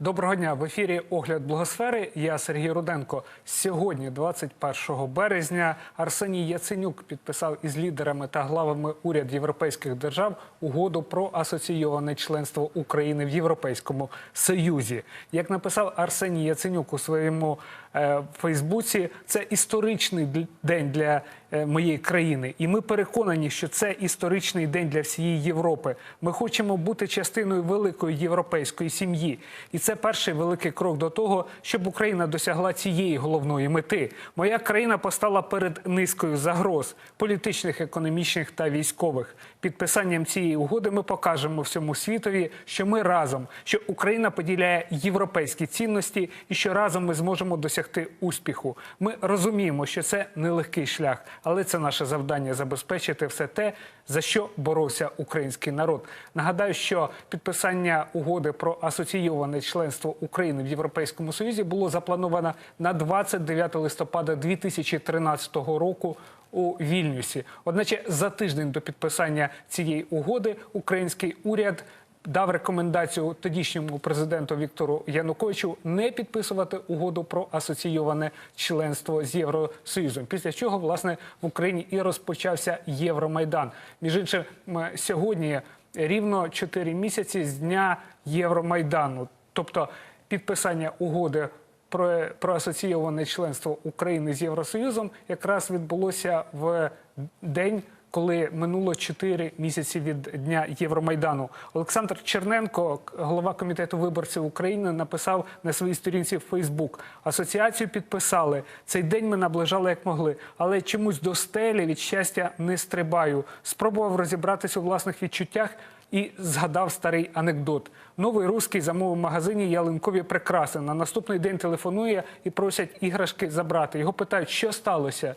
Доброго дня в ефірі Огляд Благосфери. Я Сергій Руденко. Сьогодні, 21 березня, Арсеній Яценюк підписав із лідерами та главами уряд європейських держав угоду про асоційоване членство України в Європейському Союзі. Як написав Арсеній Яценюк у своєму е, Фейсбуці, це історичний день для моєї країни, і ми переконані, що це історичний день для всієї Європи. Ми хочемо бути частиною великої європейської сім'ї, і це перший великий крок до того, щоб Україна досягла цієї головної мети. Моя країна постала перед низкою загроз політичних, економічних та військових. Підписанням цієї угоди ми покажемо всьому світові, що ми разом, що Україна поділяє європейські цінності і що разом ми зможемо досягти успіху. Ми розуміємо, що це нелегкий шлях, але це наше завдання забезпечити все те, за що боровся український народ. Нагадаю, що підписання угоди про асоційоване членство України в Європейському Союзі було заплановано на 29 листопада 2013 року у Вільнюсі. Одначе за тиждень до підписання цієї угоди український уряд дав рекомендацію тодішньому президенту Віктору Януковичу не підписувати угоду про асоційоване членство з Євросоюзом. Після чого власне в Україні і розпочався Євромайдан. Між іншим, сьогодні рівно 4 місяці з дня Євромайдану, тобто підписання угоди про, про асоційоване членство України з Євросоюзом якраз відбулося в день. Коли минуло 4 місяці від дня Євромайдану, Олександр Черненко, голова комітету виборців України, написав на своїй сторінці в Фейсбук: асоціацію підписали. Цей день ми наближали як могли, але чомусь до стелі від щастя не стрибаю. Спробував розібратися у власних відчуттях і згадав старий анекдот. Новий русський замовив в магазині ялинкові прикраси. На наступний день телефонує і просять іграшки забрати. Його питають, що сталося.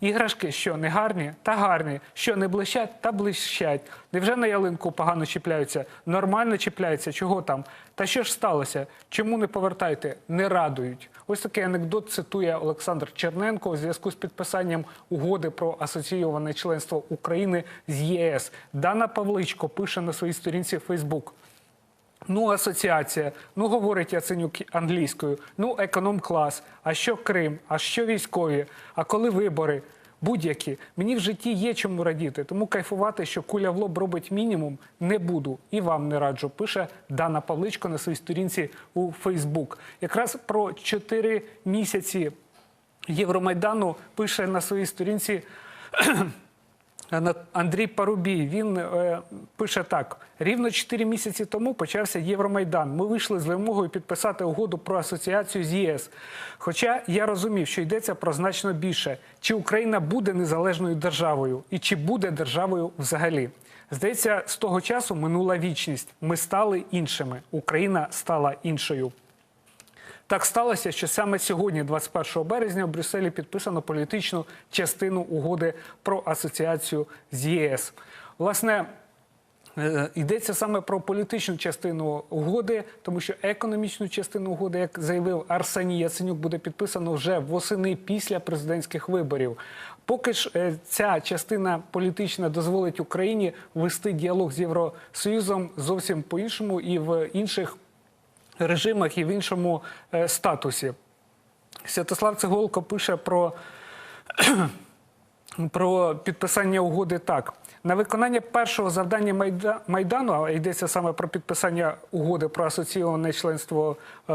Іграшки, що не гарні, та гарні, що не блищать, та блищать. Невже на ялинку погано чіпляються? Нормально чіпляються, чого там? Та що ж сталося? Чому не повертайте? Не радують. Ось такий анекдот цитує Олександр Черненко у зв'язку з підписанням угоди про асоційоване членство України з ЄС. Дана Павличко пише на своїй сторінці Фейсбук. Ну, асоціація, ну говорить Яценюк англійською, ну економ-клас, а що Крим, а що військові, а коли вибори, будь-які. Мені в житті є чому радіти, тому кайфувати, що куля в лоб робить мінімум, не буду. І вам не раджу, пише Дана Павличко на своїй сторінці у Фейсбук. Якраз про чотири місяці Євромайдану пише на своїй сторінці Андрій Парубій він е, пише так: рівно 4 місяці тому почався Євромайдан. Ми вийшли з вимогою підписати угоду про асоціацію з ЄС. Хоча я розумів, що йдеться про значно більше: чи Україна буде незалежною державою, і чи буде державою взагалі. Здається, з того часу минула вічність. Ми стали іншими. Україна стала іншою. Так сталося, що саме сьогодні, 21 березня, в Брюсселі підписано політичну частину угоди про асоціацію з ЄС. Власне, е, йдеться саме про політичну частину угоди, тому що економічну частину угоди, як заявив Арсеній Яценюк, буде підписано вже восени після президентських виборів. Поки ж е, ця частина політична дозволить Україні вести діалог з Євросоюзом зовсім по-іншому і в інших режимах і в іншому е, статусі. Святослав Цеголко пише про, про підписання угоди так. На виконання першого завдання Майда- Майдану, а йдеться саме про підписання угоди про асоційоване членство е,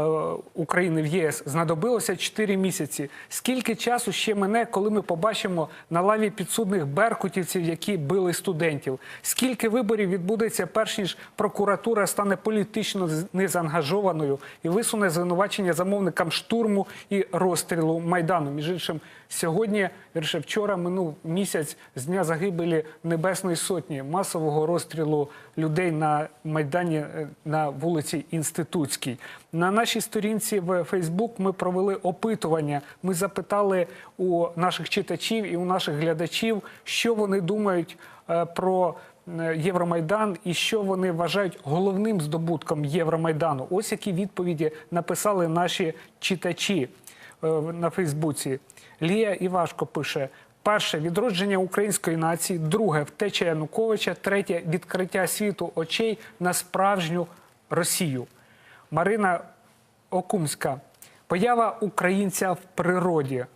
України в ЄС, знадобилося 4 місяці. Скільки часу ще мене, коли ми побачимо на лаві підсудних беркутівців, які били студентів? Скільки виборів відбудеться, перш ніж прокуратура стане політично незаангажованою і висуне звинувачення замовникам штурму і розстрілу майдану? Між іншим, сьогодні, вірше, вчора минув місяць з дня загибелі Небесної Сотні, масового розстрілу людей на майдані е, на вулиці Інститутській. На нашій сторінці в Фейсбук ми провели опитування. Ми запитали у наших читачів і у наших глядачів, що вони думають е, про. е, Євромайдан і що вони вважають головним здобутком Євромайдану. Ось які відповіді написали наші читачі на Фейсбуці. Лія Івашко пише: перше відродження української нації, друге втеча Януковича, третє відкриття світу очей на справжню Росію. Марина Окумська. Поява українця в природі.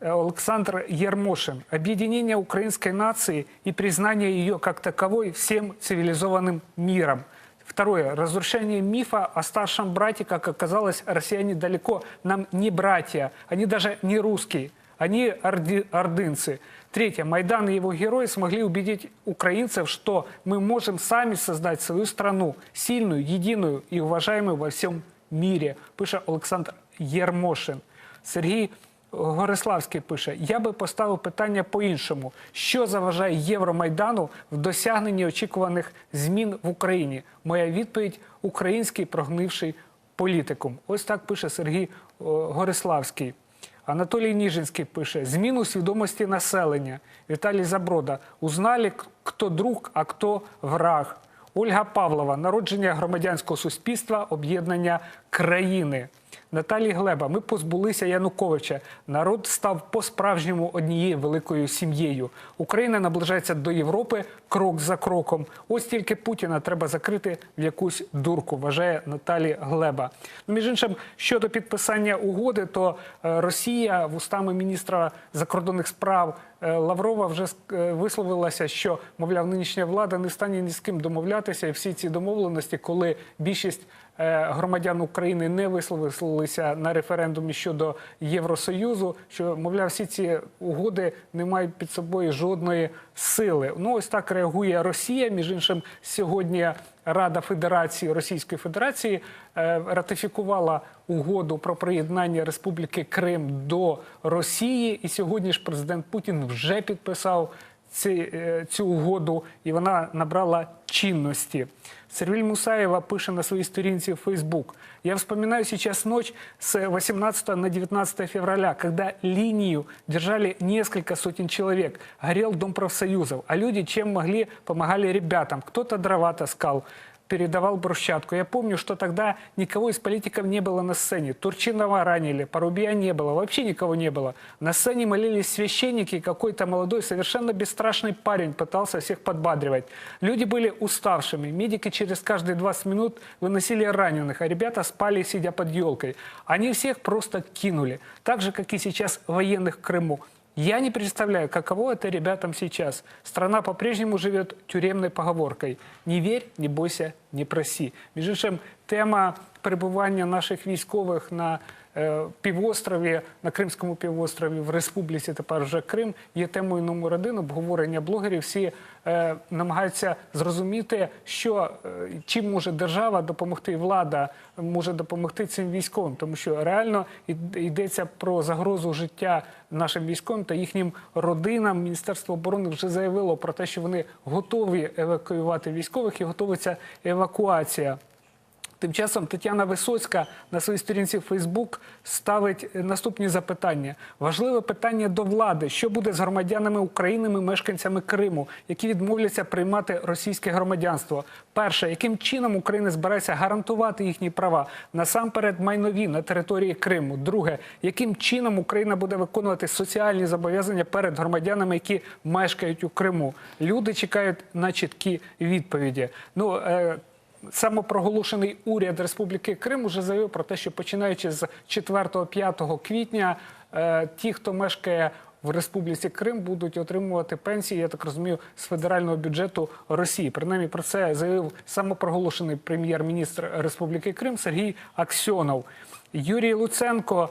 Александр Ермошин. Объединение украинской нации и признание ее как таковой всем цивилизованным миром. Второе. Разрушение мифа о старшем брате, как оказалось, россияне далеко нам не братья, они даже не русские, они орди- ордынцы. Третье. Майдан и его герои смогли убедить украинцев, что мы можем сами создать свою страну, сильную, единую и уважаемую во всем мире, пише Олександр Єрмошин. Сергій Гориславський пише: Я би поставив питання по-іншому: що заважає Євромайдану в досягненні очікуваних змін в Україні? Моя відповідь український прогнивший політикум. Ось так пише Сергій о, Гориславський. Анатолій Ніжинський пише: зміну свідомості населення. Віталій Заброда. Узнали, хто друг, а хто враг. Ольга Павлова, народження громадянського суспільства, об'єднання країни. Наталії Глеба, ми позбулися Януковича. Народ став по-справжньому однією великою сім'єю. Україна наближається до Європи крок за кроком. Ось тільки Путіна треба закрити в якусь дурку, вважає Наталі Глеба. Ну, між іншим, щодо підписання угоди, то е, Росія вустами міністра закордонних справ е, Лаврова вже е, висловилася, що мовляв, нинішня влада не в стані ні з ким домовлятися, і всі ці домовленості, коли більшість громадян України не висловилися на референдумі щодо Євросоюзу, що мовляв, всі ці угоди не мають під собою жодної сили. Ну ось так реагує Росія. Між іншим, сьогодні Рада Федерації Російської Федерації е, ратифікувала угоду про приєднання Республіки Крим до Росії, і сьогодні ж президент Путін вже підписав е, цю угоду, і вона набрала чинності. Сервиль Мусаева пише на своей сторінці в Facebook. Я вспоминаю сейчас ночь с 18 на 19 февраля, когда линию держали несколько сотен человек. Горел Дом профсоюзов, а люди чем могли, помогали ребятам. Кто-то дрова таскал, передавал брусчатку. Я помню, что тогда никого из политиков не было на сцене. Турчинова ранили, Порубия не было, вообще никого не было. На сцене молились священники, какой-то молодой, совершенно бесстрашный парень пытался всех подбадривать. Люди были уставшими. Медики через каждые 20 минут выносили раненых, а ребята спали, сидя под елкой. Они всех просто кинули. Так же, как и сейчас военных в Крыму. Я не представляю, каково это ребятам сейчас. Страна по-прежнему живет тюремной поговоркой «Не верь, не бойся, не проси». Між іншим, тема перебування наших військових на е, півострові, на Кримському півострові, в республіці тепер вже Крим, є темою номер один обговорення блогерів. Всі е, намагаються зрозуміти, що е, чим може держава допомогти, влада може допомогти цим військовим, тому що реально йдеться про загрозу життя нашим військовим та їхнім родинам. Міністерство оборони вже заявило про те, що вони готові евакуювати військових і готується евакуація. Тим часом Тетяна Висоцька на своїй сторінці Фейсбук ставить е, наступні запитання. Важливе питання до влади: що буде з громадянами України, мешканцями Криму, які відмовляться приймати російське громадянство? Перше, яким чином Україна збирається гарантувати їхні права насамперед майнові на території Криму? Друге, яким чином Україна буде виконувати соціальні зобов'язання перед громадянами, які мешкають у Криму? Люди чекають на чіткі відповіді. Ну е, Самопроголошений уряд Республіки Крим уже заявив про те, що починаючи з 4-5 квітня, е, ті, хто мешкає в Республіці Крим, будуть отримувати пенсії, я так розумію, з федерального бюджету Росії. Принаймні про це заявив самопроголошений прем'єр-міністр Республіки Крим Сергій Аксьонов. Юрій Луценко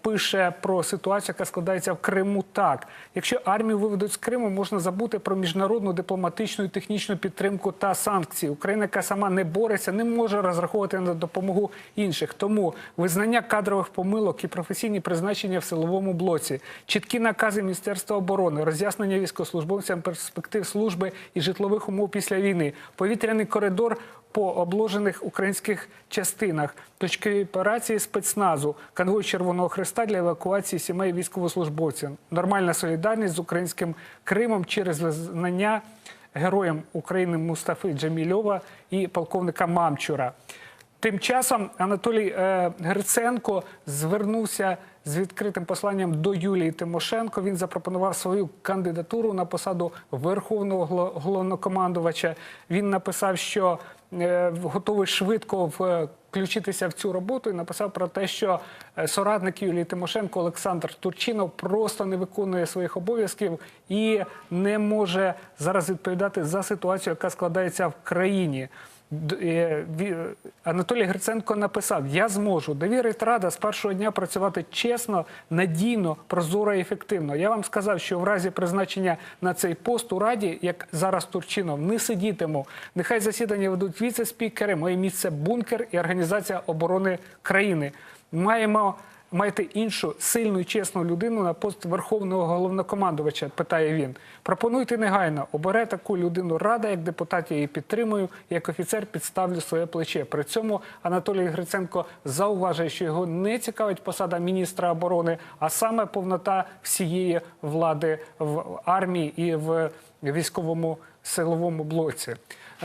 пише про ситуацію, яка складається в Криму так: якщо армію виведуть з Криму, можна забути про міжнародну дипломатичну і технічну підтримку та санкції. Україна, яка сама не бореться, не може розраховувати на допомогу інших. Тому визнання кадрових помилок і професійні призначення в силовому блоці, чіткі накази Міністерства оборони, роз'яснення військовослужбовцям перспектив служби і житлових умов після війни, повітряний коридор по обложених українських частинах, точкові операції спецназу, конвой Червоного Христа для евакуації сімей військовослужбовців, нормальна солідарність з українським Кримом через визнання героям України Мустафи Джамільова і полковника Мамчура. Тим часом Анатолій е, Гриценко звернувся з відкритим посланням до Юлії Тимошенко. Він запропонував свою кандидатуру на посаду верховного головнокомандувача. Він написав, що е, готовий швидко в е, включитися в цю роботу і написав про те, що е, соратник Юлії Тимошенко Олександр Турчинов просто не виконує своїх обов'язків і не може зараз відповідати за ситуацію, яка складається в країні. Е, ві- Анатолій Гриценко написав: Я зможу. Довірить рада з першого дня працювати чесно, надійно, прозоро і ефективно. Я вам сказав, що в разі призначення на цей пост у раді, як зараз Турчинов, не сидітиму. Нехай засідання ведуть віце-спікери. Моє місце бункер і організація оборони країни. Маємо. Маєте іншу сильну і чесну людину на пост верховного головнокомандувача, питає він. Пропонуйте негайно, обере таку людину рада, як депутат я її підтримую, як офіцер підставлю своє плече. При цьому Анатолій Гриценко зауважує, що його не цікавить посада міністра оборони, а саме повнота всієї влади в армії і в військовому силовому блоці.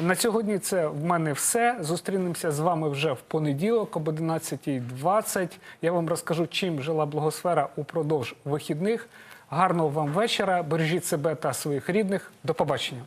На сьогодні це в мене все. Зустрінемося з вами вже в понеділок об 11.20. Я вам розкажу, чим жила благосфера упродовж вихідних. Гарного вам вечора. Бережіть себе та своїх рідних. До побачення.